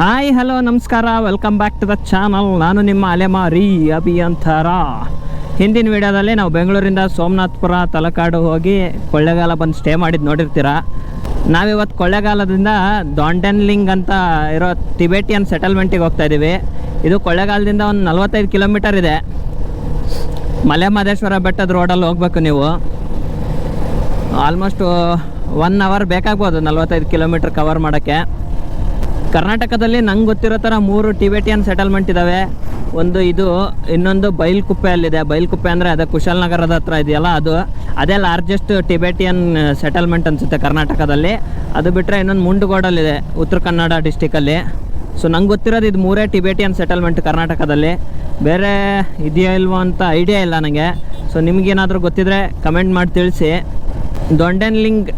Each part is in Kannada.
ಹಾಯ್ ಹಲೋ ನಮಸ್ಕಾರ. Welcome back to the channel ನಾನು ನಿಮ್ಮ ಅಲೆಮಾರಿ ಅಭಿಯಂತರ. ಹಿಂದಿನ ವಿಡಿಯೋದಲ್ಲಿ ನಾವು ಬೆಂಗಳೂರಿಂದ ಸೋಮನಾಥಪುರ ತಲಕಾಡು ಹೋಗಿ ಕೊಳ್ಳೆಗಾಲ ಬಂದು ಸ್ಟೇ ಮಾಡಿದ್ದು ನೋಡಿರ್ತೀರ? ನಾವಿವತ್ತು ಕೊಳ್ಳೆಗಾಲದಿಂದ ದಾಂಡೆನ್ಲಿಂಗ್ ಅಂತ ಇರೋ ಟಿಬೇಟಿಯನ್ ಸೆಟಲ್ಮೆಂಟಿಗೆ ಹೋಗ್ತಾ ಇದ್ದೀವಿ ಇದು ಕೊಳ್ಳೆಗಾಲದಿಂದ ಒಂದು ನಲ್ವತ್ತೈದು ಕಿಲೋಮೀಟರ್ ಇದೆ. ಮಲೆ ಮಹದೇಶ್ವರ ಬೆಟ್ಟದ ರೋಡಲ್ಲಿ ಹೋಗ್ಬೇಕು ನೀವು. ಆಲ್ಮೋಸ್ಟ್ ಒನ್ ಅವರ್ ಬೇಕಾಗ್ಬೋದು ನಲ್ವತ್ತೈದು ಕಿಲೋಮೀಟ್ರ್ ಕವರ್ ಮಾಡೋಕ್ಕೆ. ಕರ್ನಾಟಕದಲ್ಲಿ ನಂಗೆ ಗೊತ್ತಿರೋ ಥರ ಮೂರು ಟಿಬೇಟಿಯನ್ ಸೆಟಲ್ಮೆಂಟ್ ಇದ್ದಾವೆ ಒಂದು ಇದು, ಇನ್ನೊಂದು ಬೈಲ್ಕುಪ್ಪೆ ಅಲ್ಲಿದೆ. ಬೈಲ್ಕುಪ್ಪೆ ಅಂದರೆ ಅದೇ ಕುಶಾಲನಗರದ ಹತ್ರ ಇದೆಯಲ್ಲ, ಅದು. ಅದೇ ಲಾರ್ಜೆಸ್ಟ್ ಟಿಬೇಟಿಯನ್ ಸೆಟಲ್ಮೆಂಟ್ ಅನಿಸುತ್ತೆ ಕರ್ನಾಟಕದಲ್ಲಿ. ಅದು ಬಿಟ್ಟರೆ ಇನ್ನೊಂದು ಮುಂಡುಗೋಡಲ್ಲಿದೆ, ಉತ್ತರ ಕನ್ನಡ ಡಿಸ್ಟಿಕಲ್ಲಿ ಸೊ ನಂಗೆ ಗೊತ್ತಿರೋದು ಇದು ಮೂರೇ ಟಿಬೇಟಿಯನ್ ಸೆಟಲ್ಮೆಂಟ್ ಕರ್ನಾಟಕದಲ್ಲಿ. ಬೇರೆ ಇದೆಯಾ ಇಲ್ವೋ ಅಂತ ಐಡಿಯಾ ಇಲ್ಲ ನನಗೆ ಸೊ ನಿಮಗೇನಾದರೂ ಗೊತ್ತಿದ್ರೆ ಕಮೆಂಟ್ ಮಾಡಿ ತಿಳಿಸಿ. ದೊಂಡೆನ್ಲಿಂಗ್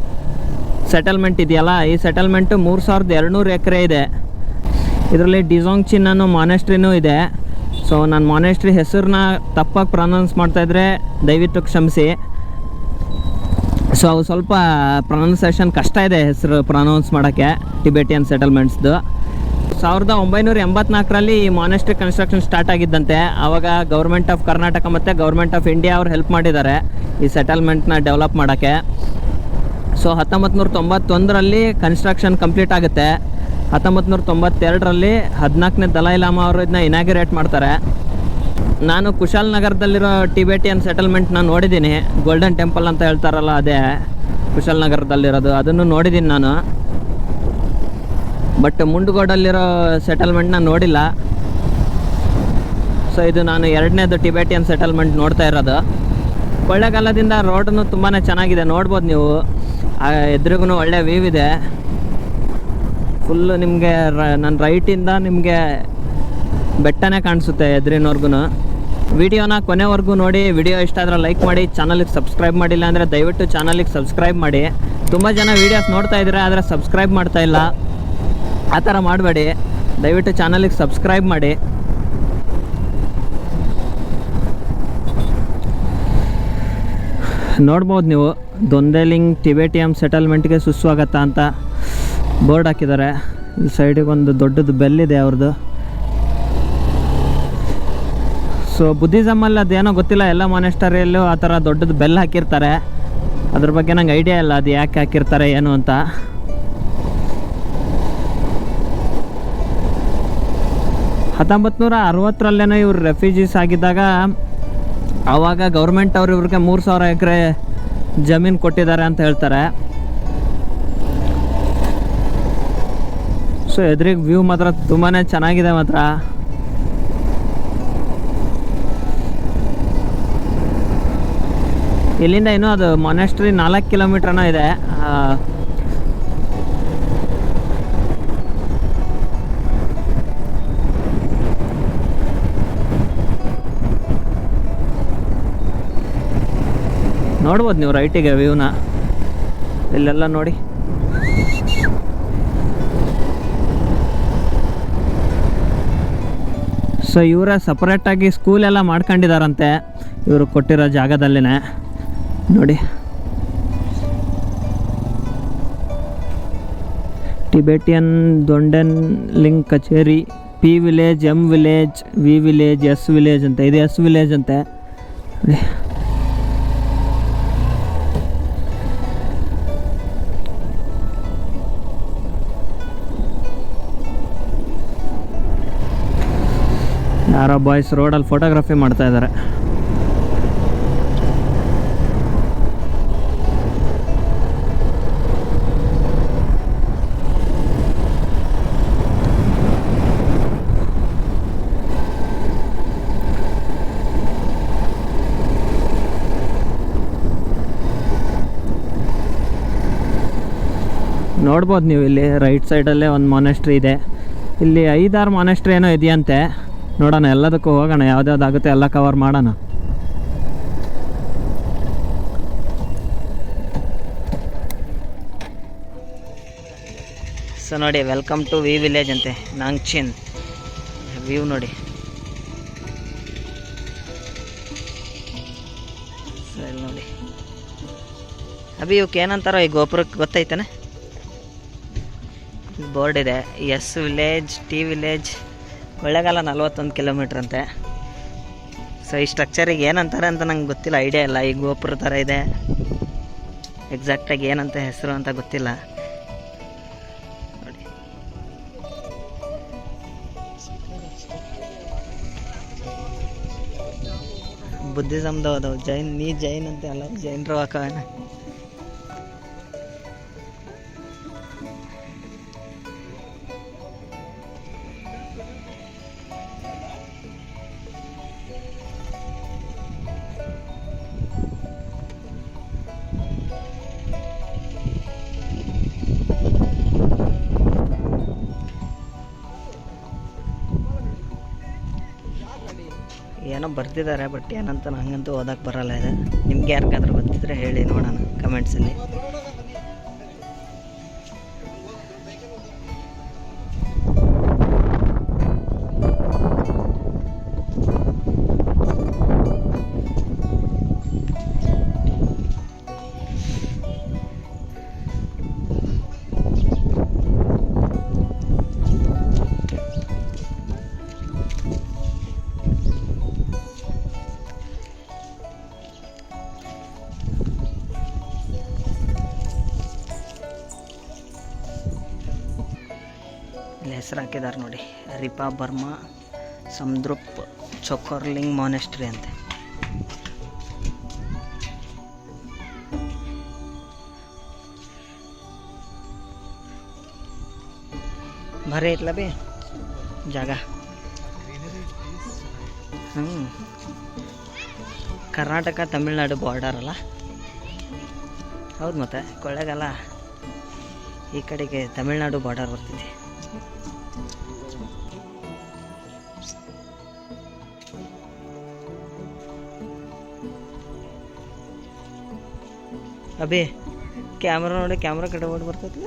ಸೆಟಲ್ಮೆಂಟ್ ಇದೆಯಲ್ಲ, ಈ ಸೆಟಲ್ಮೆಂಟು ಮೂರು ಸಾವಿರದ ಎರಡುನೂರು ಎಕರೆ ಇದೆ. ಇದರಲ್ಲಿ ಡಿಸೋಂಗ್ ಚಿನ್ ಅನ್ನೋ ಮಾನೆಸ್ಟ್ರಿನೂ ಇದೆ. ಸೊ ನಾನು ಮಾನೆಸ್ಟ್ರಿ ಹೆಸರನ್ನ ತಪ್ಪಾಗಿ ಪ್ರೊನೌನ್ಸ್ ಮಾಡ್ತಾಯಿದ್ರೆ ದಯವಿಟ್ಟು ಕ್ಷಮಿಸಿ. ಸೊ ಅವು ಸ್ವಲ್ಪ ಪ್ರೊನೌನ್ಸೇಷನ್ ಕಷ್ಟ ಇದೆ ಹೆಸರು ಪ್ರೊನೌನ್ಸ್ ಮಾಡೋಕ್ಕೆ ಟಿಬೆಟಿಯನ್ ಸೆಟಲ್ಮೆಂಟ್ಸ್ದು ಸಾವಿರದ ಒಂಬೈನೂರ ಎಂಬತ್ನಾಲ್ಕರಲ್ಲಿ ಈ ಮಾನೆಸ್ಟ್ರಿ ಕನ್ಸ್ಟ್ರಕ್ಷನ್ ಸ್ಟಾರ್ಟ್ ಆಗಿದ್ದಂತೆ. ಆವಾಗ ಗೌರ್ಮೆಂಟ್ ಆಫ್ ಕರ್ನಾಟಕ ಮತ್ತು ಗೌರ್ಮೆಂಟ್ ಆಫ್ ಇಂಡಿಯಾ ಅವ್ರು ಹೆಲ್ಪ್ ಮಾಡಿದ್ದಾರೆ ಈ ಸೆಟಲ್ಮೆಂಟ್ನ ಡೆವಲಪ್ ಮಾಡೋಕ್ಕೆ. ಸೊ ಹತ್ತೊಂಬತ್ತು ನೂರ ತೊಂಬತ್ತೊಂದರಲ್ಲಿ ಕನ್ಸ್ಟ್ರಕ್ಷನ್ ಕಂಪ್ಲೀಟ್ ಆಗುತ್ತೆ. ಹತ್ತೊಂಬತ್ತು ನೂರ ತೊಂಬತ್ತೆರಡರಲ್ಲಿ ಹದಿನಾಲ್ಕನೇ ದಲೈ ಲಾಮಾ ಅವರು ಇದನ್ನ ಇನಾಗ್ರೇಟ್ ಮಾಡ್ತಾರೆ. ನಾನು ಕುಶಾಲ್ ನಗರದಲ್ಲಿರೋ ಟಿಬೇಟಿಯನ್ ಸೆಟಲ್ಮೆಂಟ್ನ ನೋಡಿದ್ದೀನಿ. ಗೋಲ್ಡನ್ ಟೆಂಪಲ್ ಅಂತ ಹೇಳ್ತಾರಲ್ಲ ಅದೇ ಕುಶಾಲ್ ನಗರದಲ್ಲಿರೋದು. ಅದನ್ನು ನೋಡಿದ್ದೀನಿ ನಾನು. ಬಟ್ ಮುಂಡಗೋಡಲ್ಲಿರೋ ಸೆಟಲ್ಮೆಂಟ್ನ ನೋಡಿಲ್ಲ. ಸೊ ಇದು ನಾನು ಎರಡನೇದು ಟಿಬೇಟಿಯನ್ ಸೆಟಲ್ಮೆಂಟ್ ನೋಡ್ತಾ ಇರೋದು. ಕೊಳ್ಳೆಗಾಲದಿಂದ ರೋಡನ್ನು ತುಂಬಾ ಚೆನ್ನಾಗಿದೆ. ನೋಡ್ಬೋದು ನೀವು. ಎದುರಿಗೂ ಒಳ್ಳೆ ವ್ಯೂ ಇದೆ. ಫುಲ್ಲು ನಿಮಗೆ ನನ್ನ ರೈಟಿಂದ ನಿಮಗೆ ಬೆಟ್ಟನೇ ಕಾಣಿಸುತ್ತೆ ಎದುರಿನವ್ರಿಗೂ ವಿಡಿಯೋನ ಕೊನೆವರೆಗೂ ನೋಡಿ ವಿಡಿಯೋ ಇಷ್ಟ ಆದರೆ ಲೈಕ್ ಮಾಡಿ ಚಾನಲಿಗೆ ಸಬ್ಸ್ಕ್ರೈಬ್ ಮಾಡಿಲ್ಲ ಅಂದರೆ ದಯವಿಟ್ಟು ಚಾನಲಿಗೆ ಸಬ್ಸ್ಕ್ರೈಬ್ ಮಾಡಿ. ತುಂಬ ಜನ ವೀಡಿಯೋಸ್ ನೋಡ್ತಾ ಇದ್ದಾರೆ ಆದರೆ ಸಬ್ಸ್ಕ್ರೈಬ್ ಮಾಡ್ತಾ ಇಲ್ಲ. ಆ ಥರ ಮಾಡಬೇಡಿ. ದಯವಿಟ್ಟು ಚಾನಲಿಗೆ ಸಬ್ಸ್ಕ್ರೈಬ್ ಮಾಡಿ. ನೋಡ್ಬೋದು ನೀವು. ದೊಂದೇಲಿಂಗ್ ಟಿಬೇಟಿಯಂ ಸೆಟಲ್ಮೆಂಟ್ಗೆ ಸುಸ್ವಾಗತ ಅಂತ ಬೋರ್ಡ್ ಹಾಕಿದ್ದಾರೆ. ಸೈಡಿಗೆ ಒಂದು ದೊಡ್ಡದು ಬೆಲ್ ಇದೆ ಅವ್ರದ್ದು. ಸೊ ಬುದ್ಧಿಸಮಲ್ಲಿ ಅದೇನೋ ಗೊತ್ತಿಲ್ಲ. ಎಲ್ಲ ಮಾನೆಸ್ಟರಿಯಲ್ಲೂ ಆ ಥರ ದೊಡ್ಡದು ಬೆಲ್ ಹಾಕಿರ್ತಾರೆ. ಅದ್ರ ಬಗ್ಗೆ ನಂಗೆ ಐಡಿಯಾ ಇಲ್ಲ ಅದು ಯಾಕೆ ಹಾಕಿರ್ತಾರೆ, ಏನು ಅಂತ. ಹತ್ತೊಂಬತ್ತು ನೂರ ಅರವತ್ತರಲ್ಲೇನೋ ಇವ್ರು ರೆಫ್ಯೂಜೀಸ್ ಆಗಿದ್ದಾಗ ಆವಾಗ ಗೌರ್ಮೆಂಟ್ ಅವ್ರು ಇವ್ರಿಗೆ ಮೂರು ಸಾವಿರ ಎಕರೆ ಜಮೀನು ಕೊಟ್ಟಿದ್ದಾರೆ ಅಂತ ಹೇಳ್ತಾರೆ. ಸೊ ಎದುರಿಗೆ ವ್ಯೂ ಮಾತ್ರ ತುಂಬಾ ಚೆನ್ನಾಗಿದೆ ಮಾತ್ರ. ಇಲ್ಲಿಂದ ಏನು ಅದು ಮೊನೆಸ್ಟ್ರಿ ನಾಲ್ಕು ಕಿಲೋಮೀಟ್ರನೋ ಇದೆ. ನೋಡ್ಬೋದು ನೀವು ರೈಟಿಗೆ ವ್ಯೂನ ಇಲ್ಲೆಲ್ಲ ನೋಡಿ. ಸೊ ಇವರ ಸಪ್ರೇಟಾಗಿ ಸ್ಕೂಲೆಲ್ಲ ಮಾಡ್ಕೊಂಡಿದಾರಂತೆ. ಇವರು ಕೊಟ್ಟಿರೋ ಜಾಗದಲ್ಲೇ ನೋಡಿ. ಟಿಬೆಟಿಯನ್ ದೊಂಡೆನ್ ಲಿಂಗ್ ಕಚೇರಿ P village M village V village S village ಅಂತ. ಇದು ಎಸ್ ವಿಲೇಜ್ ಅಂತೆ. ಯಾರೋ ಬಾಯ್ಸ್ ರೋಡಲ್ಲಿ ಫೋಟೋಗ್ರಫಿ ಮಾಡ್ತಾ ಇದ್ದಾರೆ. ನೋಡ್ಬೋದು ನೀವು ಇಲ್ಲಿ ರೈಟ್ ಸೈಡಲ್ಲೇ ಒಂದು ಮೊನೆಸ್ಟ್ರಿ ಇದೆ. ಇಲ್ಲಿ ಐದಾರು ಮೊನೆಸ್ಟ್ರಿ ಏನೋ ಇದೆಯಂತೆ. ನೋಡೋಣ, ಎಲ್ಲದಕ್ಕೂ ಹೋಗೋಣ, ಯಾವ್ದ್ಯಾವ್ದಾಗುತ್ತೆ ಎಲ್ಲ ಕವರ್ ಮಾಡೋಣ. ಸೊ ನೋಡಿ ವೆಲ್ಕಮ್ ಟು ವಿ ವಿಲೇಜ್ ಅಂತೆ, ನಾಂಗ್ಚಿನ್. ವ್ಯೂ ನೋಡಿ. ಸರಿ ನೋಡಿ. ಅಭಿ, ಇವಕ್ಕೆ ಏನಂತಾರೋ ಈ ಗೋಪುರಕ್ಕೆ ಗೊತ್ತೈತಾನೆ? ಬೋರ್ಡ್ ಇದೆ S village T village Kollegal ನಲ್ವತ್ತೊಂದು ಕಿಲೋಮೀಟ್ರ್ ಅಂತೆ. ಸೊ ಈ ಸ್ಟ್ರಕ್ಚರಿಗೆ ಏನಂತಾರೆ ಅಂತ ನಂಗೆ ಗೊತ್ತಿಲ್ಲ ಐಡಿಯಾ ಇಲ್ಲ. ಈ ಗೋಪುರ ಥರ ಇದೆ. ಎಕ್ಸಾಕ್ಟಾಗಿ ಏನಂತ ಹೆಸರು ಅಂತ ಗೊತ್ತಿಲ್ಲ. ನೋಡಿ ಬುದ್ಧಿಸಮ್ದು ಅದಾವ ಜೈನ್, ನೀ ಜೈನ್ ಅಂತ ಅಲ್ಲ ಜೈನರು ಹಾಕವೇನ ಬರ್ತಿದ್ದಾರೆ ಬಟ್ ಏನಂತ ನಂಗಂತೂ ಓದಕ್ಕೆ ಬರಲ್ಲ ಇದೆ. ನಿಮ್ಗೆ ಯಾರಿಗಾದ್ರೂ ಗೊತ್ತಿದ್ರೆ ಹೇಳಿ ನೋಡೋಣ ಕಮೆಂಟ್ಸಲ್ಲಿ ಹಾಕಿದ್ದಾರೆ ನೋಡಿ. ರಿಪಾ ಬರ್ಮಾ, ಸಮದ್ರುಪ್, ಚೊಕೊರ್ಲಿಂಗ್, ಮಾನೆಸ್ಟ್ರಿ ಅಂತೆ. ಭಾರಿ ಐತ್ಲ ಬಿ? ಜಾಗ. ಹ್ಞೂ ಕರ್ನಾಟಕ, ತಮಿಳ್ನಾಡು ಬಾರ್ಡರ್ ಅಲ್ಲ? ಹೌದು ಮತ್ತೆ, ಕೊಳ್ಳೇಗಾಲ. ಈ ಕಡೆಗೆ ತಮಿಳ್ನಾಡು ಬಾರ್ಡರ್ ಬರ್ತೈತಿ ಅಭಿ ಕ್ಯಾಮ್ರಾ ನೋಡಿ ಕ್ಯಾಮ್ರಾ ಕಡೆ ಓಡಿ ಬರ್ತೈತಿ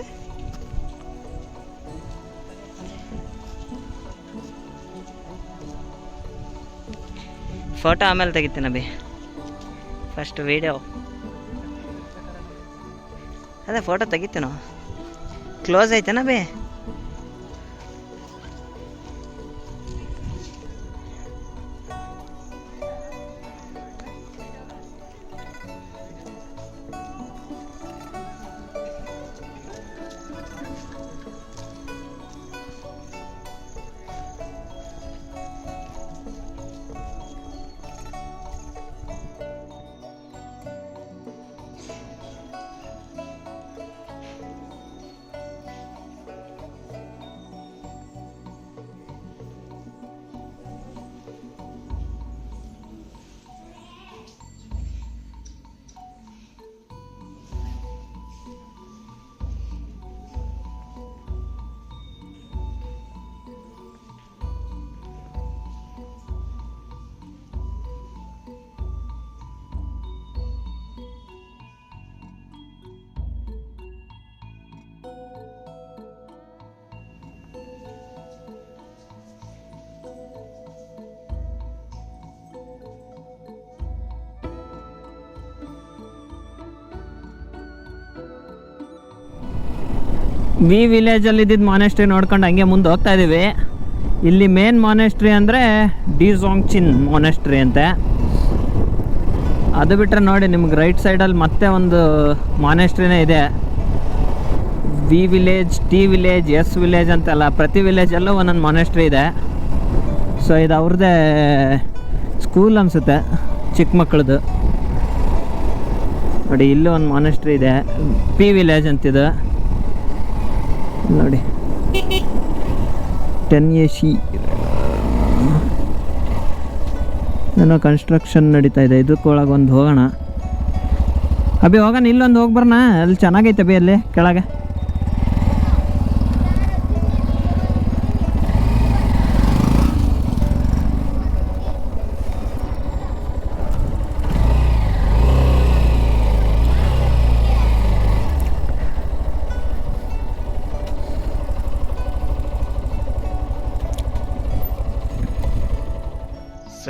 ಫೋಟೋ ಆಮೇಲೆ ತೆಗಿತೀನಿ ಅಬಿ ಫಸ್ಟ್ ವಿಡಿಯೋ ಅದೇ ಫೋಟೋ ತೆಗಿತೀನೋ? ಕ್ಲೋಸ್ ಐತೆನಾ ಬೇ ವಿ ವಿಲೇಜಲ್ಲಿ ಇದ್ದಿದ್ದು ಮಾನೆಸ್ಟ್ರಿ ನೋಡ್ಕೊಂಡು ಹಂಗೆ ಮುಂದೆ ಹೋಗ್ತಾ ಇದ್ದೀವಿ ಇಲ್ಲಿ ಮೇನ್ ಮಾನೆಸ್ಟ್ರಿ ಅಂದರೆ ಡಿಸಾಂಗ್ಚಿನ್ ಮಾನೆಸ್ಟ್ರಿ ಅಂತೆ. ಅದು ಬಿಟ್ಟರೆ ನೋಡಿ, ನಿಮ್ಗೆ ರೈಟ್ ಸೈಡಲ್ಲಿ ಮತ್ತೆ ಒಂದು ಮಾನೆಸ್ಟ್ರಿನೇ ಇದೆ. V village T village S village ಅಂತೆಲ್ಲ, ಪ್ರತಿ ವಿಲೇಜಲ್ಲೂ ಒಂದೊಂದು ಮಾನೆಸ್ಟ್ರಿ ಇದೆ. ಸೊ ಇದು ಅವ್ರದ್ದೇ ಸ್ಕೂಲ್ ಅನಿಸುತ್ತೆ ಚಿಕ್ಕ ಮಕ್ಕಳದು ನೋಡಿ, ಇಲ್ಲೂ ಒಂದು ಮಾನೆಸ್ಟ್ರಿ ಇದೆ. ಪಿ ವಿಲೇಜ್ ಅಂತಿದೆ. ನೋಡಿ. ಟೆನ್ ಎ ಸಿ ಏನೋ ಕನ್ಸ್ಟ್ರಕ್ಷನ್ ನಡೀತಾ ಇದೆ. ಇದಕ್ಕೊಳಗೆ ಒಂದು ಹೋಗೋಣ. ಅಭಿ ಹೋಗೋಣ, ಇಲ್ಲೊಂದು ಹೋಗಿ ಬರೋಣ ಅಲ್ಲಿ ಚೆನ್ನಾಗೈತೆ ಬಿ ಅಲ್ಲಿ ಕೆಳಗೆ.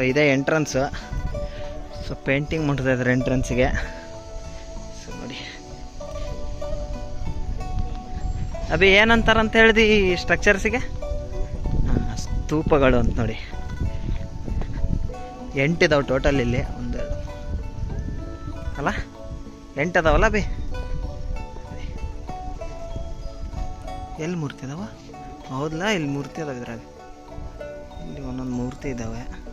ಇದೇ ಎಂಟ್ರೆನ್ಸು ಸೊ ಪೇಂಟಿಂಗ್ ಮಾಡ್ತಾ ಇದ್ದಾರೆ ಎಂಟ್ರನ್ಸ್ಗೆ ಸೊ ನೋಡಿ. ಅಬಿ ಏನಂತಾರ ಅಂತ ಹೇಳಿದಿ ಈ ಸ್ಟ್ರಕ್ಚರ್ಸಿಗೆ ಸ್ತೂಪಗಳು ಅಂತ ನೋಡಿ. ಎಂಟಿದಾವೆ ಟೋಟಲ್ ಇಲ್ಲಿ. ಒಂದು, ಅಲ್ಲ? ಎಂಟು ಅದಾವಲ್ಲ ಬಿ ಎಲ್ಲಿ ಮೂರ್ತಿ ಅದಾವ? ಹೌದಲ್ಲ ಇಲ್ಲಿ ಮೂರ್ತಿ ಅದಾವ ಇದ್ರಾಗ? ಇಲ್ಲಿ ಒಂದೊಂದು ಮೂರ್ತಿ ಇದ್ದಾವೆ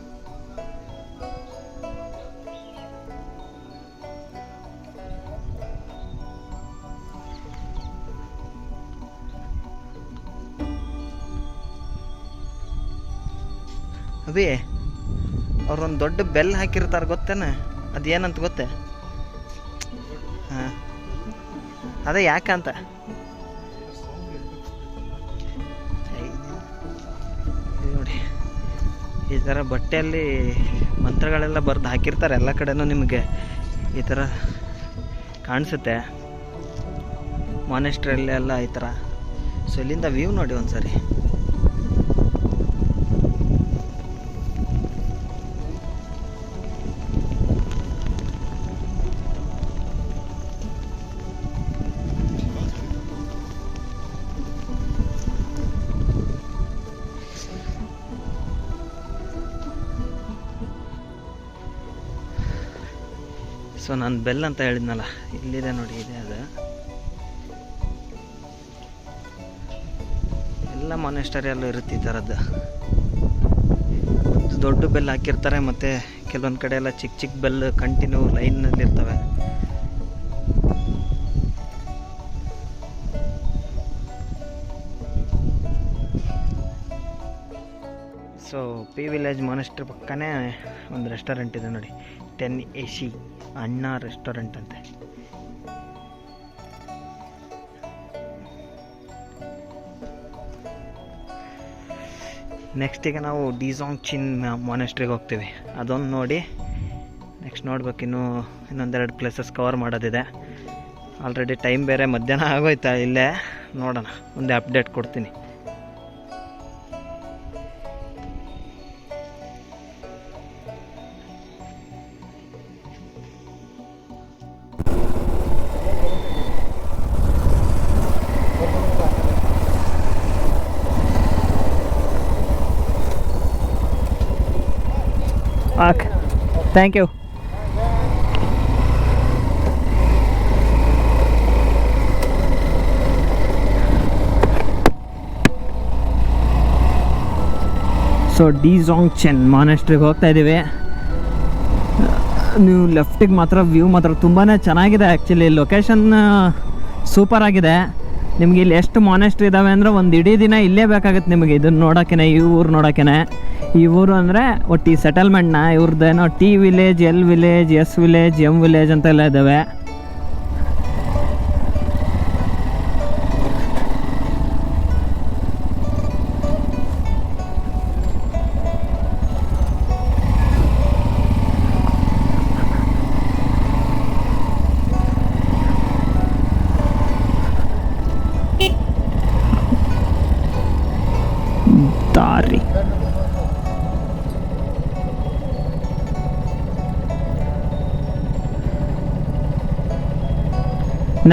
ಅಭಿ ಅವ್ರೊಂದು ದೊಡ್ಡ ಬೆಲ್ ಹಾಕಿರ್ತಾರೆ ಗೊತ್ತೇನ? ಅದು ಏನಂತ ಗೊತ್ತೇ? ಹಾಂ. ಅದೇ ಯಾಕಂತ ನೋಡಿ. ಈ ಥರ ಬಟ್ಟೆಯಲ್ಲಿ ಮಂತ್ರಗಳೆಲ್ಲ ಬರೆದು ಹಾಕಿರ್ತಾರೆ ಎಲ್ಲ ಕಡೆನೂ ನಿಮಗೆ. ಈ ಥರ ಕಾಣಿಸುತ್ತೆ. ಮಾನೆಸ್ಟ್ರಲ್ಲಿ ಎಲ್ಲ ಈ ಥರ. ಸೊ ಇಲ್ಲಿಂದ ವ್ಯೂ ನೋಡಿ ಒಂದ್ಸರಿ. ಸೊ ನಾನು ಬೆಲ್ ಅಂತ ಹೇಳಿದ್ನಲ್ಲ, ಇಲ್ಲಿದೆ ನೋಡಿ, ಇದೆ ಅದು. ಎಲ್ಲ ಮೊನೆಸ್ಟರಿಯಲ್ಲೂ ಇರುತ್ತೆ ಈ ಥರದ್ದು ದೊಡ್ಡ ಬೆಲ್ ಹಾಕಿರ್ತಾರೆ, ಮತ್ತು ಕೆಲವೊಂದು ಕಡೆ ಎಲ್ಲ ಚಿಕ್ಕ ಚಿಕ್ಕ ಬೆಲ್ ಕಂಟಿನ್ಯೂ ಲೈನಲ್ಲಿ ಇರ್ತವೆ. ಸೊ ಪಿ ವಿಲೇಜ್ ಮಾನೆಸ್ಟ್ರಿ ಪಕ್ಕನೇ ಒಂದು ರೆಸ್ಟೋರೆಂಟ್ ಇದೆ ನೋಡಿ. ಟೆನ್ ಎ ಸಿ ಅಣ್ಣ ರೆಸ್ಟೋರೆಂಟ್ ಅಂತೆ. ನೆಕ್ಸ್ಟ್ ಈಗ ನಾವು ಡಿಸಾಂಗ್ ಚಿನ್ ಮೊನೆಸ್ಟ್ರಿಗೆ ಹೋಗ್ತೀವಿ. ಅದೊಂದು ನೋಡಿ ನೆಕ್ಸ್ಟ್ ನೋಡ್ಬೇಕು ಇನ್ನೂ, ಇನ್ನೊಂದೆರಡು ಪ್ಲೇಸಸ್ ಕವರ್ ಮಾಡೋದಿದೆ. ಆಲ್ರೆಡಿ ಟೈಮ್ ಬೇರೆ ಮಧ್ಯಾಹ್ನ ಆಗೋಯ್ತಾ ಇಲ್ಲೇ? ನೋಡೋಣ ಮುಂದೆ ಅಪ್ಡೇಟ್ ಕೊಡ್ತೀನಿ. Thank you so D Jong ಚೆನ್ ಮಾನೆಸ್ಟ್ರಿಗೆ ಹೋಗ್ತಾ ಇದ್ದೀವಿ. ನೀವು ಲೆಫ್ಟಿಗೆ ಮಾತ್ರ ವ್ಯೂ ಮಾತ್ರ ತುಂಬಾ ಚೆನ್ನಾಗಿದೆ ಆ್ಯಕ್ಚುಲಿ ಲೊಕೇಶನ್ ಸೂಪರ್ ಆಗಿದೆ. ನಿಮ್ಗೆ ಇಲ್ಲಿ ಎಷ್ಟು ಮಾನೆಸ್ಟ್ರಿ ಇದ್ದಾವೆ ಅಂದರೆ ಒಂದು ಇಡೀ ದಿನ ಇಲ್ಲೇ ಬೇಕಾಗುತ್ತೆ ನಿಮಗೆ. ಇದನ್ನು ನೋಡೋಕೆ ಈ ಊರು ನೋಡೋಕೆ ಈ ಊರು ಅಂದರೆ ಒಟ್ಟು ಈ ಸೆಟಲ್ಮೆಂಟ್ನ ಇವ್ರದ್ದೇನೋ T village L village S village M village ಅಂತೆಲ್ಲ ಇದ್ದಾವೆ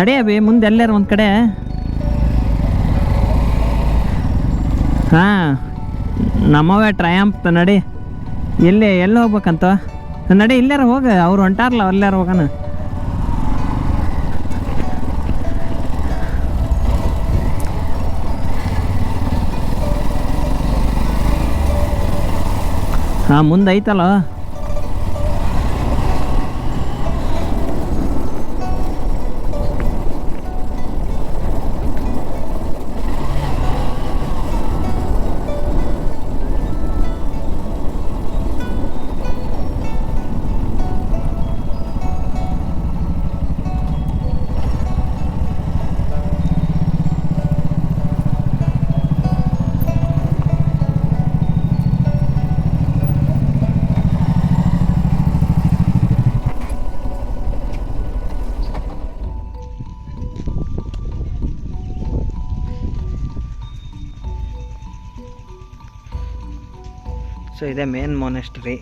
ನಡಿ ಅಭಿ ಮುಂದೆ ಎಲ್ಲರೂ ಒಂದು ಕಡೆ. ಹಾಂ ನಮ್ಮವೇ ಟ್ರಯಾಂಪ್ ನಡಿ. ಎಲ್ಲಿ ಎಲ್ಲಿ ಹೋಗ್ಬೇಕಂತ? ನಡಿ, ಇಲ್ಲಾರ ಹೋಗ, ಅವ್ರು ಹೊಂಟಾರಲ್ಲ ಅಲ್ಲಾರ ಹೋಗೋಣ ಹಾಂ, ಮುಂದೆ ಐತಲ್ಲ? ಸೊ ಇದೆ ಮೇನ್ ಮೊನೆಸ್ಟ್ರಿ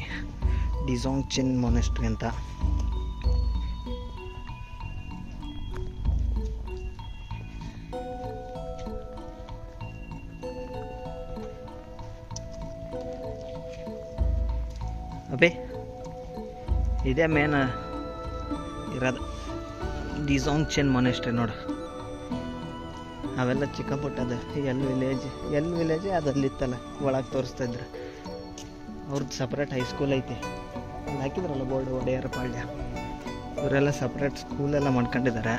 ಡಿಸೋಂಗ್ ಚಿನ್ ಮೊನೆಸ್ಟ್ರಿ ಅಂತ. ಅಬೇ, ಇದೇ ಮೇನ್ ಇರೋದು ಡಿಸೋಂಗ್ ಚೆನ್ ಮೊನೆಸ್ಟ್ರಿ ನೋಡು. ಅವೆಲ್ಲ ಚಿಕ್ಕಪುಟ್ಟದು ಎಲ್ ವಿಲೇಜ್ ಎಲ್ ವಿಲೇಜ್ ಅದಲ್ಲಿ ಇತ್ತಲ್ಲ ಒಳಗೆ ತೋರಿಸ್ತಾ ಇದ್ರು. ಅವ್ರದ್ದು ಸಪ್ರೇಟ್ ಹೈಸ್ಕೂಲ್ ಐತೆ. ಅಲ್ಲಿ ಹಾಕಿದ್ರಲ್ಲ ಬೋರ್ಡ್ ಒಡೆಯರ ಪಾಳ್ಯ. ಇವರೆಲ್ಲ ಸಪ್ರೇಟ್ ಸ್ಕೂಲೆಲ್ಲ ಮಾಡ್ಕೊಂಡಿದ್ದಾರೆ.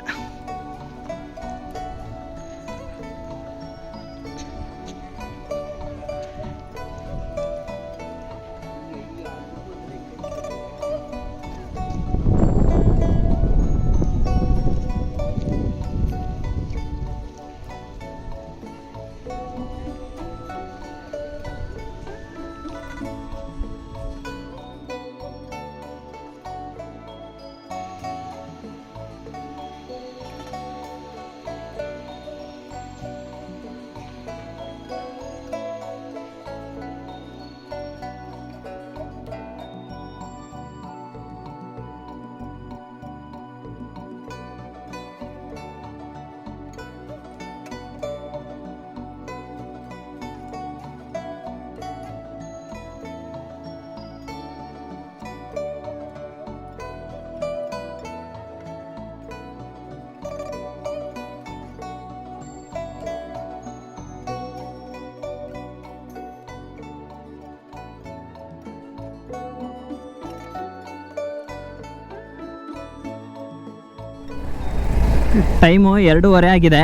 ಟೈಮು ಎರಡೂವರೆ ಆಗಿದೆ.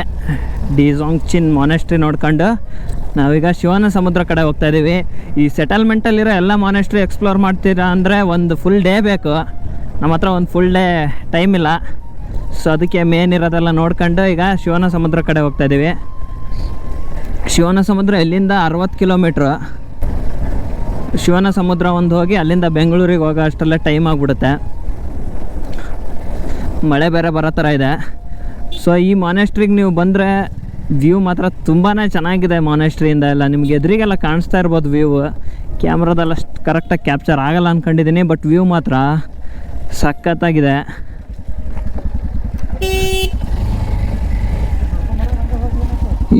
ಡಿಝಾಂಗ್ ಚಿನ್ ಮಾನೆಸ್ಟ್ರಿ ನೋಡ್ಕೊಂಡು ನಾವೀಗ ಶಿವನ ಸಮುದ್ರ ಕಡೆ ಹೋಗ್ತಾ ಇದ್ದೀವಿ ಈ ಸೆಟಲ್ಮೆಂಟಲ್ಲಿರೋ ಎಲ್ಲ ಮಾನೆಸ್ಟ್ರಿ ಎಕ್ಸ್ಪ್ಲೋರ್ ಮಾಡ್ತೀರಾ ಅಂದರೆ ಒಂದು ಫುಲ್ ಡೇ ಬೇಕು. ನಮ್ಮ ಹತ್ರ ಒಂದು ಫುಲ್ ಡೇ ಟೈಮ್ ಇಲ್ಲ. ಸೊ ಅದಕ್ಕೆ ಮೇನ್ ಇರೋದೆಲ್ಲ ನೋಡ್ಕೊಂಡು ಈಗ ಶಿವನ ಸಮುದ್ರ ಕಡೆ ಹೋಗ್ತಾ ಇದ್ದೀವಿ ಶಿವನ ಸಮುದ್ರ ಇಲ್ಲಿಂದ ಅರವತ್ತು ಕಿಲೋಮೀಟ್ರು. ಶಿವನ ಸಮುದ್ರ ಒಂದು ಹೋಗಿ ಅಲ್ಲಿಂದ ಬೆಂಗಳೂರಿಗೆ ಹೋಗೋ ಅಷ್ಟರಲ್ಲೇ ಟೈಮ್ ಆಗಿಬಿಡುತ್ತೆ. ಮಳೆ ಬೇರೆ ಬರೋ ಥರ ಇದೆ. ಸೊ ಈ ಮಾನೆಸ್ಟ್ರಿಗೆ ನೀವು ಬಂದರೆ ವ್ಯೂ ಮಾತ್ರ ತುಂಬಾ ಚೆನ್ನಾಗಿದೆ ಮಾನೆಸ್ಟ್ರಿಯಿಂದ ಎಲ್ಲ. ನಿಮ್ಗೆ ಎದುರಿಗೆಲ್ಲ ಕಾಣಿಸ್ತಾ ಇರ್ಬೋದು ವ್ಯೂ ಕ್ಯಾಮ್ರಾದಲ್ಲಿ ಅಷ್ಟು ಕರೆಕ್ಟಾಗಿ ಕ್ಯಾಪ್ಚರ್ ಆಗಲ್ಲ ಅಂದ್ಕೊಂಡಿದ್ದೀನಿ ಬಟ್ ವ್ಯೂ ಮಾತ್ರ ಸಖತ್ತಾಗಿದೆ.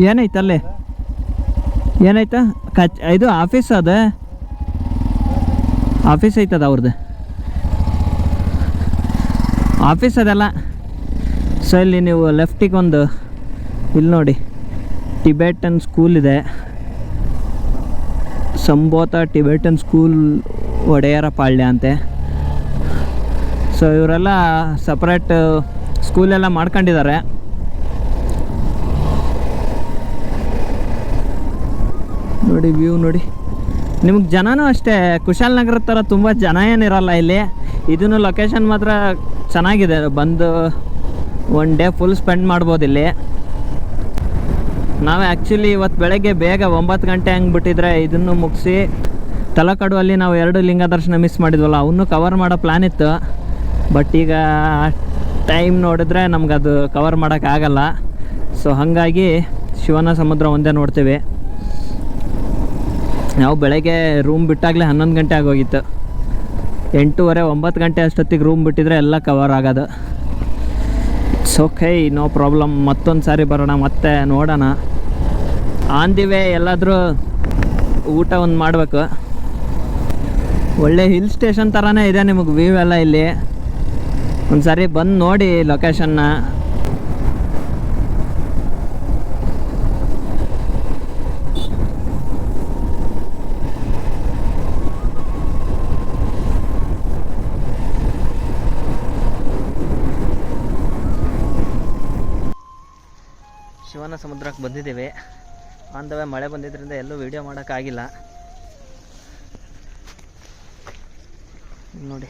ಏನೈತೆ ಅಲ್ಲಿ ಏನಾಯ್ತಾ? ಕಚ್, ಇದು ಆಫೀಸ್ ಅದ? ಆಫೀಸ್ ಐತದ ಅವ್ರದ್ದು ಆಫೀಸ್ ಅದಲ್ಲ? ಸೊ ಇಲ್ಲಿ ನೀವು ಲೆಫ್ಟಿಗೆ ಒಂದು, ಇಲ್ಲಿ ನೋಡಿ ಟಿಬೆಟನ್ ಸ್ಕೂಲ್ ಇದೆ. ಸಂಬೋತ ಟಿಬೆಟನ್ ಸ್ಕೂಲ್ ಒಡೆಯರ ಪಾಳ್ಯ ಅಂತೆ. ಸೊ ಇವರೆಲ್ಲ ಸಪ್ರೇಟ್ ಸ್ಕೂಲೆಲ್ಲ ಮಾಡ್ಕೊಂಡಿದ್ದಾರೆ. ನೋಡಿ ವ್ಯೂ ನೋಡಿ. ನಿಮ್ಗೆ ಜನನೂ ಅಷ್ಟೇ ಕುಶಾಲನಗರದ ಥರ ತುಂಬ ಜನ ಏನಿರಲ್ಲ ಇಲ್ಲಿ. ಇದನ್ನು ಲೊಕೇಶನ್ ಮಾತ್ರ ಚೆನ್ನಾಗಿದೆ. ಬಂದು ಒನ್ ಡೇ ಫುಲ್ ಸ್ಪೆಂಡ್ ಮಾಡ್ಬೋದು ಇಲ್ಲಿ. ನಾವು ಆ್ಯಕ್ಚುಲಿ ಇವತ್ತು ಬೆಳಗ್ಗೆ ಬೇಗ ಒಂಬತ್ತು ಗಂಟೆ ಹಂಗೆ ಬಿಟ್ಟಿದ್ರೆ ಇದನ್ನು ಮುಗಿಸಿ ತಲಕಾಡು ಅಲ್ಲಿ ನಾವು ಎರಡು ಲಿಂಗ ದರ್ಶನ ಮಿಸ್ ಮಾಡಿದ್ವಲ್ಲ ಅವನ್ನೂ ಕವರ್ ಮಾಡೋ ಪ್ಲ್ಯಾನ್ ಇತ್ತು. ಬಟ್ ಈಗ ಟೈಮ್ ನೋಡಿದ್ರೆ ನಮ್ಗೆ ಅದು ಕವರ್ ಮಾಡೋಕ್ಕಾಗಲ್ಲ ಸೊ ಹಾಗಾಗಿ ಶಿವನ ಸಮುದ್ರ ಒಂದೇ ನೋಡ್ತೀವಿ. ನಾವು ಬೆಳಗ್ಗೆ ರೂಮ್ ಬಿಟ್ಟಾಗಲೇ ಹನ್ನೊಂದು ಗಂಟೆ ಆಗೋಗಿತ್ತು. ಎಂಟೂವರೆ, ಒಂಬತ್ತು ಗಂಟೆ ಅಷ್ಟೊತ್ತಿಗೆ ರೂಮ್ ಬಿಟ್ಟಿದ್ರೆ ಎಲ್ಲ ಕವರ್ ಆಗೋದು. ಇಟ್ಸ್ ಓಕೆ ನೋ ಪ್ರಾಬ್ಲಮ್ ಮತ್ತೊಂದು ಸಾರಿ ಬರೋಣ, ಮತ್ತೆ ನೋಡೋಣ. ಆನ್ ಎಲ್ಲಾದರೂ ಊಟ ಒಂದು ಮಾಡಬೇಕು. ಒಳ್ಳೆ ಹಿಲ್ ಸ್ಟೇಷನ್ ಥರನೇ ಇದೆ ನಿಮಗೆ ವ್ಯೂ ಎಲ್ಲ ಇಲ್ಲಿ. ಒಂದು ಸಾರಿ ಬಂದು ನೋಡಿ ಲೊಕೇಶನ್ನ ಶಿವನ ಸಮುದ್ರಕ್ಕೆ ಬಂದಿದ್ದೀವಿ. ಆನ್ ದ ವೇ ಮಳೆ ಬಂದಿದ್ದರಿಂದ ಎಲ್ಲೂ ವೀಡಿಯೋ ಮಾಡೋಕ್ಕಾಗಿಲ್ಲ. ನೋಡಿ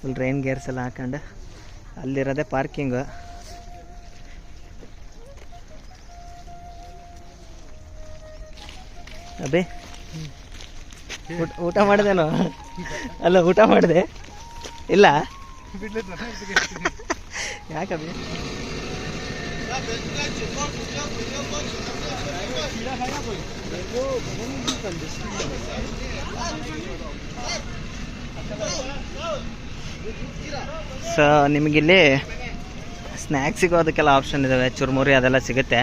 ಫುಲ್ ರೈನ್ ಗೇರ್ಸ್ ಎಲ್ಲ ಹಾಕೊಂಡು ಅಲ್ಲಿರೋದೇ ಪಾರ್ಕಿಂಗು ಅಬೇ ಊಟ ಊಟ ಮಾಡಿದೆನೋ? ಅಲ್ಲ ಊಟ ಮಾಡಿದೆ. ಇಲ್ಲ? ಯಾಕಬಿ ಸೊ ನಿಮಗಿಲ್ಲಿ ಸ್ನ್ಯಾಕ್ಸಿಗೂ ಸಿಗೋದಕ್ಕೆಲ್ಲ ಆಪ್ಷನ್ ಇದ್ದಾವೆ ಚುರುಮುರಿ ಅದೆಲ್ಲ ಸಿಗುತ್ತೆ.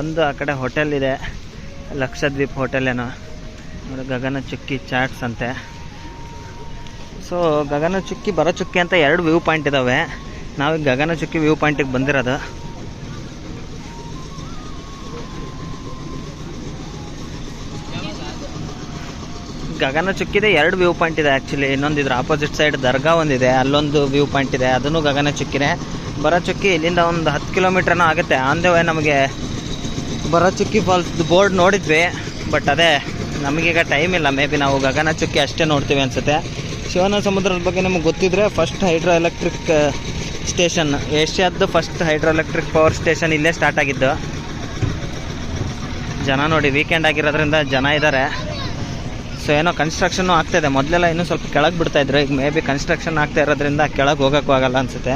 ಒಂದು ಆ ಕಡೆ ಹೋಟೆಲ್ ಇದೆ, ಲಕ್ಷದ್ವೀಪ್ ಹೋಟೆಲ್ ಏನೋ. ನೋಡಿ ಗಗನ ಚುಕ್ಕಿ ಚಾಟ್ಸ್ ಅಂತೆ. ಸೊ ಗಗನ ಚುಕ್ಕಿ ಬರೋ ಚುಕ್ಕಿ ಅಂತ ಎರಡು ವ್ಯೂ ಪಾಯಿಂಟ್ ಇದ್ದಾವೆ ನಾವು ಗಗನ ಚುಕ್ಕಿ ವ್ಯೂ ಪಾಯಿಂಟಿಗೆ ಬಂದಿರೋದು. ಗಗನ ಚುಕ್ಕಿದೆ, ಎರಡು ವ್ಯೂ ಪಾಯಿಂಟ್ ಇದೆ ಆ್ಯಕ್ಚುಲಿ ಇನ್ನೊಂದು ಇದ್ರ ಆಪೋಸಿಟ್ ಸೈಡ್ ದರ್ಗಾ ಒಂದಿದೆ, ಅಲ್ಲೊಂದು ವ್ಯೂ ಪಾಯಿಂಟ್ ಇದೆ, ಅದನ್ನು ಗಗನ ಚುಕ್ಕಿನೇ. ಬರೋ ಚುಕ್ಕಿ ಇಲ್ಲಿಂದ ಒಂದು ಹತ್ತು ಕಿಲೋಮೀಟ್ರನೂ ಆಗುತ್ತೆ. ಆನ್ ದ ವೇ ನಮಗೆ ಬರಚುಕ್ಕಿ ಫಾಲ್ಸ್ ಬೋರ್ಡ್ ನೋಡಿದ್ವಿ ಬಟ್ ಅದೇ ನಮಗೀಗ ಟೈಮ್ ಇಲ್ಲ. ಮೇ ಬಿ ನಾವು ಗಗನ ಚುಕ್ಕಿ ಅಷ್ಟೇ ನೋಡ್ತೀವಿ ಅನಿಸುತ್ತೆ. ಶಿವನ ಸಮುದ್ರದ ಬಗ್ಗೆ ನಮಗೆ ಗೊತ್ತಿದ್ರೆ first hydro electric station ಏಷ್ಯಾದ್ದು first hydro electric power station ಇಲ್ಲೇ ಸ್ಟಾರ್ಟ್ ಆಗಿದ್ದು. ಜನ ನೋಡಿ ವೀಕೆಂಡ್ ಆಗಿರೋದ್ರಿಂದ ಜನ ಇದ್ದಾರೆ ಸೊ ಏನೋ ಆಗ್ತಾ ಇದೆ. ಮೊದಲೆಲ್ಲ ಇನ್ನೂ ಸ್ವಲ್ಪ ಕೆಳಗೆ ಬಿಡ್ತಾ ಇದ್ರು. ಈಗ ಮೇ ಬಿ ಕನ್ಸ್ಟ್ರಕ್ಷನ್ ಆಗ್ತಾ ಇರೋದ್ರಿಂದ ಕೆಳಗೆ ಹೋಗೋಕ್ಕೂ ಆಗಲ್ಲ ಅನಿಸುತ್ತೆ.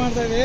ಮಾಡ್ತೇವೆ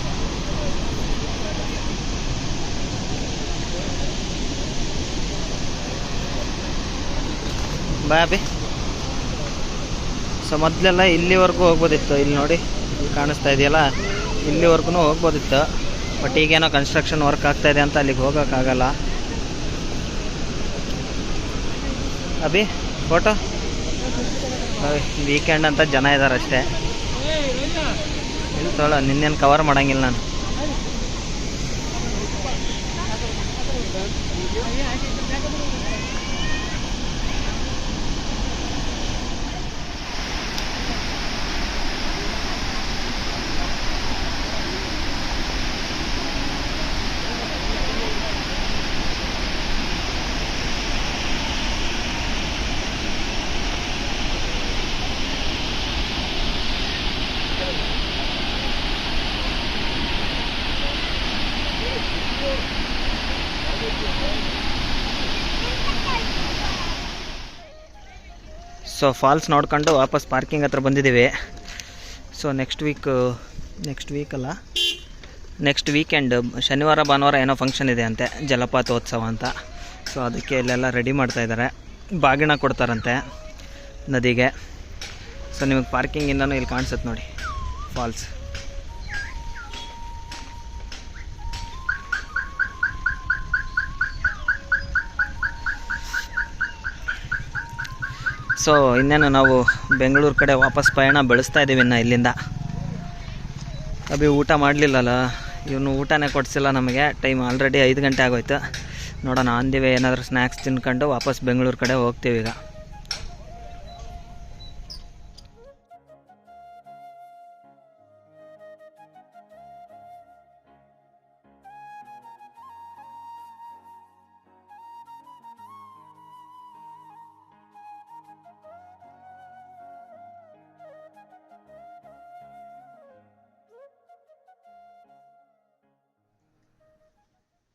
ಅಭಿ ಸೊ ಮೊದಲೆಲ್ಲ ಇಲ್ಲಿವರೆಗೂ ಹೋಗ್ಬೋದಿತ್ತು. ಇಲ್ಲಿ ನೋಡಿ, ಇಲ್ಲಿ ಕಾಣಿಸ್ತಾ ಇದೆಯಲ್ಲ? ಇಲ್ಲಿವರೆಗೂ ಹೋಗ್ಬೋದಿತ್ತು. ಬಟ್ ಈಗೇನೋ ಕನ್ಸ್ಟ್ರಕ್ಷನ್ ವರ್ಕ್ ಆಗ್ತಾ ಇದೆ ಅಂತ ಅಲ್ಲಿಗೆ ಹೋಗೋಕ್ಕಾಗಲ್ಲ. ಅಭಿ ಫೋಟೋ ವೀಕೆಂಡ್ ಅಂತ ಜನ ಇದ್ದಾರೆ ಅಷ್ಟೇ. ಇಲ್ಲಿ ತೊಗೊಳ ನಿನ್ನೇನು ಕವರ್ ಮಾಡಂಗಿಲ್ಲ ನಾನು. ಸೊ ಫಾಲ್ಸ್ ನೋಡ್ಕೊಂಡು ವಾಪಸ್ ಪಾರ್ಕಿಂಗ್ ಹತ್ರ ಬಂದಿದ್ದೀವಿ. So next week next week ಅಲ್ಲ? ನೆಕ್ಸ್ಟ್ ವೀಕೆಂಡ್ ಶನಿವಾರ, ಭಾನುವಾರ ಏನೋ ಫಂಕ್ಷನ್ ಇದೆ ಅಂತೆ, ಜಲಪಾತೋತ್ಸವ ಅಂತ. ಸೊ ಅದಕ್ಕೆ ಇಲ್ಲೆಲ್ಲ ರೆಡಿ ಮಾಡ್ತಾ ಇದ್ದಾರೆ. ಬಾಗಿಣ ಕೊಡ್ತಾರಂತೆ ನದಿಗೆ. ಸೊ ನಿಮಗೆ ಪಾರ್ಕಿಂಗಿಂದನೂ ಇಲ್ಲಿ ಕಾಣಿಸುತ್ತೆ ನೋಡಿ ಫಾಲ್ಸ್ ಸೊ, ಇನ್ನೇನು ನಾವು ಬೆಂಗಳೂರು ಕಡೆ ವಾಪಸ್ ಪಯಣ ಬೆಳೆಸ್ತಾ ಇದ್ದೀವಿ ಇನ್ನು ಇಲ್ಲಿಂದ. ಅಭಿ ಊಟ ಮಾಡಲಿಲ್ಲಲ್ಲ, ಇವನು ಊಟನೇ ಕೊಡಿಸಿಲ್ಲ ನಮಗೆ. ಟೈಮ್ ಆಲ್ರೆಡಿ ಐದು ಗಂಟೆ ಆಗೋಯ್ತು. ನೋಡೋಣ, ಅಂದಿವೆ ಏನಾದರೂ ಸ್ನ್ಯಾಕ್ಸ್ ತಿನ್ಕೊಂಡು ವಾಪಸ್ ಬೆಂಗಳೂರು ಕಡೆ ಹೋಗ್ತೀವಿ ಈಗ.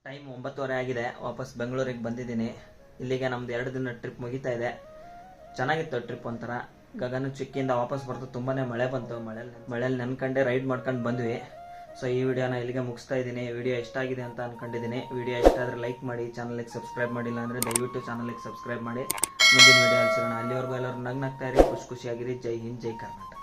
ಟೈಮ್ ಒಂಬತ್ತುವರೆ ಆಗಿದೆ. ವಾಪಸ್ ಬೆಂಗಳೂರಿಗೆ ಬಂದಿದ್ದೀನಿ. ಇಲ್ಲಿಗೆ ನಮ್ದು ಎರಡು ದಿನ ಟ್ರಿಪ್ ಮುಗಿತಾ ಇದೆ. ಚೆನ್ನಾಗಿತ್ತು ಟ್ರಿಪ್ ಒಂಥರ. ಗಗನ ಚಿಕ್ಕಿಯಿಂದ ವಾಪಸ್ ಬರ್ತು ತುಂಬಾ ಮಳೆ ಬಂತು. ಮಳೆಯಲ್ಲಿ ಮಳೆಯಲ್ಲಿ ನೆನ್ಕೊಂಡೆ ರೈಡ್ ಮಾಡ್ಕೊಂಡು ಬಂದ್ವಿ. ಸೊ ಈ ವಿಡಿಯೋನ ಇಲ್ಲಿಗೆ ಮುಗಿಸ್ತಾ ಇದ್ದೀನಿ. ವಿಡಿಯೋ ಇಷ್ಟ ಆಗಿದೆ ಅಂತ ಅನ್ಕೊಂಡಿದ್ದೀನಿ. ವಿಡಿಯೋ ಇಷ್ಟ ಆದರೆ ಲೈಕ್ ಮಾಡಿ, ಚಾನಲಿಗೆ ಸಬ್ಸ್ಕ್ರೈಬ್ ಮಾಡಿಲ್ಲ ಅಂದರೆ ದಯವಿಟ್ಟು ಚಾನಲಿಗೆ ಸಬ್ಸ್ಕ್ರೈಬ್ ಮಾಡಿ. ಮುಂದಿನ ವಿಡಿಯೋ ಸಿಗೋಣ. ಅಲ್ಲಿವರೆಗೂ ಎಲ್ಲರೂ ನಗ್ನಾಗ್ತಾ ಇರಿ, ಖುಷಿ ಖುಷಿಯಾಗಿರಿ. ಜೈ ಹಿಂದ್, ಜೈ ಕರ್ನಾಟಕ.